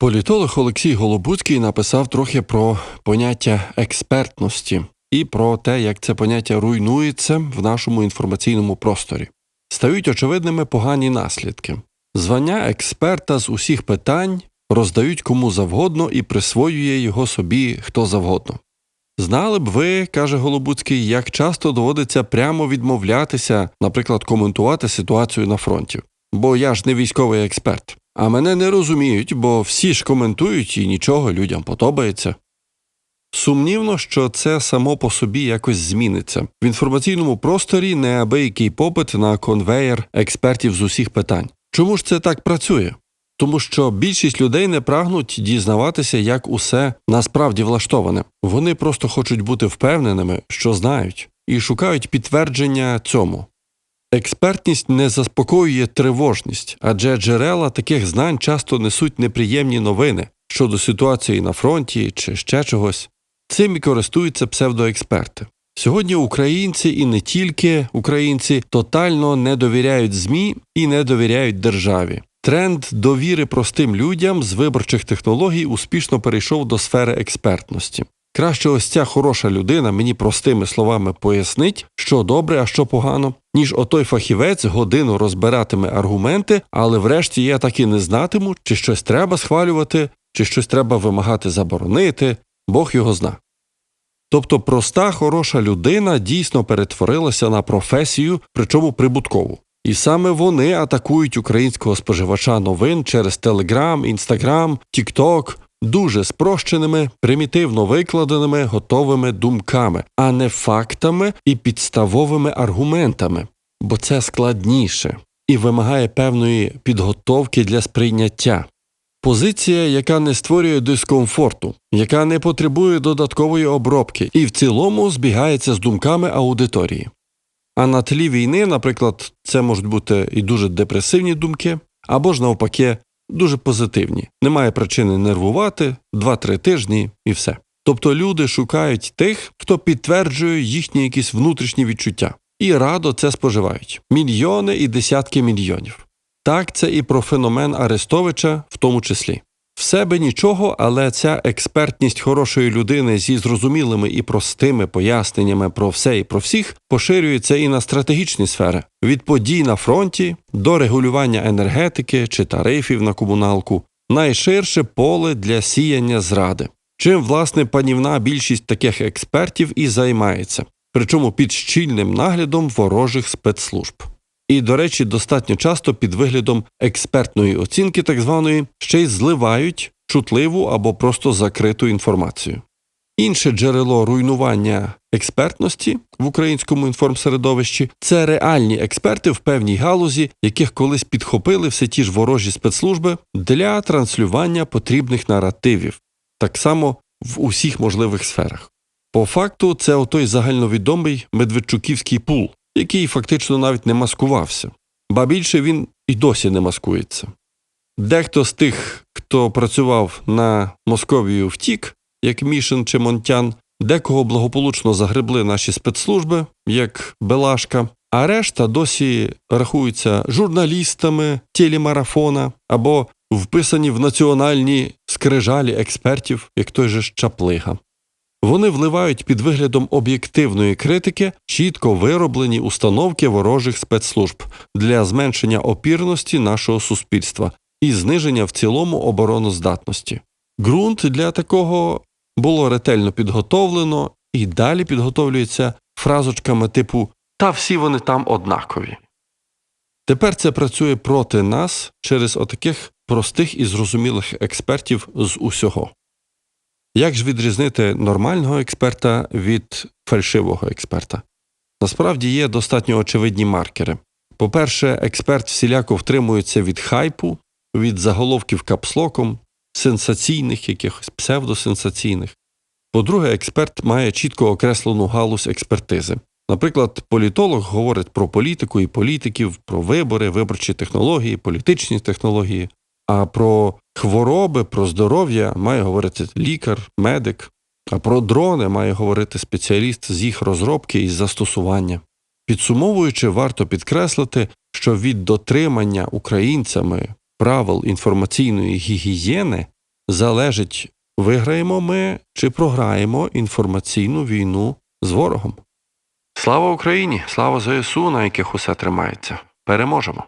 Політолог Олексій Голобуцький написав трохи про поняття експертності і про те, як це поняття руйнується в нашому інформаційному просторі. Стають очевидними погані наслідки. Звання експерта з усіх питань роздають кому завгодно і присвоює його собі хто завгодно. Знали б ви, каже Голобуцький, як часто доводиться прямо відмовлятися, наприклад, коментувати ситуацію на фронті. Бо я ж не військовий експерт. А мене не розуміють, бо всі ж коментують і нічого людям подобається. Сумнівно, що це само по собі якось зміниться. В інформаційному просторі неабиякий попит на конвеєр експертів з усіх питань. Чому ж це так працює? Тому що більшість людей не прагнуть дізнаватися, як усе насправді влаштоване. Вони просто хочуть бути впевненими, що знають, і шукають підтвердження цьому. Експертність не заспокоює тривожність, адже джерела таких знань часто несуть неприємні новини щодо ситуації на фронті чи ще чогось. Цим і користуються псевдоексперти. Сьогодні українці і не тільки українці тотально не довіряють ЗМІ і не довіряють державі. Тренд довіри простим людям з виборчих технологій успішно перейшов до сфери експертності. Краще ось ця хороша людина мені простими словами пояснить, що добре, а що погано, ніж отой фахівець годину розбиратиме аргументи, але врешті я так і не знатиму, чи щось треба схвалювати, чи щось треба вимагати заборонити, Бог його зна. Тобто проста хороша людина дійсно перетворилася на професію, причому прибуткову. І саме вони атакують українського споживача новин через Телеграм, Інстаграм, Тікток, дуже спрощеними, примітивно викладеними готовими думками, а не фактами і підставовими аргументами, бо це складніше і вимагає певної підготовки для сприйняття. Позиція, яка не створює дискомфорту, яка не потребує додаткової обробки і в цілому збігається з думками аудиторії. А на тлі війни, наприклад, це можуть бути і дуже депресивні думки, або ж навпаки, дуже позитивні. Немає причини нервувати 2-3 тижні і все. Тобто люди шукають тих, хто підтверджує їхні якісь внутрішні відчуття, і радо це споживають мільйони і десятки мільйонів. Так це і про феномен Арестовича в тому числі. В себе нічого, але ця експертність хорошої людини зі зрозумілими і простими поясненнями про все і про всіх поширюється і на стратегічні сфери від подій на фронті до регулювання енергетики чи тарифів на комуналку, найширше поле для сіяння зради. Чим власне панівна більшість таких експертів і займається, причому під щільним наглядом ворожих спецслужб. І, до речі, достатньо часто під виглядом експертної оцінки, так званої, ще й зливають чутливу або просто закриту інформацію. Інше джерело руйнування експертності в українському інформсередовищі це реальні експерти в певній галузі, яких колись підхопили все ті ж ворожі спецслужби для транслювання потрібних наративів, так само в усіх можливих сферах. По факту, це отой загальновідомий Медведчуківський пул, який фактично навіть не маскувався, ба більше він і досі не маскується. Дехто з тих, хто працював на Московію втік, як Мішин чи Монтян, декого благополучно загребли наші спецслужби, як Белашка, а решта досі рахуються журналістами телемарафона або вписані в національні скрижалі експертів, як той же Чаплига. Вони вливають під виглядом об'єктивної критики чітко вироблені установки ворожих спецслужб для зменшення опірності нашого суспільства і зниження в цілому обороноздатності. Ґрунт для такого було ретельно підготовлено і далі підготовлюється фразочками типу Та всі вони там однакові. Тепер це працює проти нас через отаких простих і зрозумілих експертів з усього. Як ж відрізнити нормального експерта від фальшивого експерта? Насправді є достатньо очевидні маркери. По-перше, експерт всіляко втримується від хайпу, від заголовків капслоком, сенсаційних, якихось псевдосенсаційних. По-друге, експерт має чітко окреслену галузь експертизи. Наприклад, політолог говорить про політику і політиків, про вибори, виборчі технології, політичні технології. А про хвороби, про здоров'я має говорити лікар, медик, а про дрони має говорити спеціаліст з їх розробки і застосування. Підсумовуючи, варто підкреслити, що від дотримання українцями правил інформаційної гігієни залежить, виграємо ми чи програємо інформаційну війну з ворогом. Слава Україні! Слава ЗСУ, на яких усе тримається. Переможемо!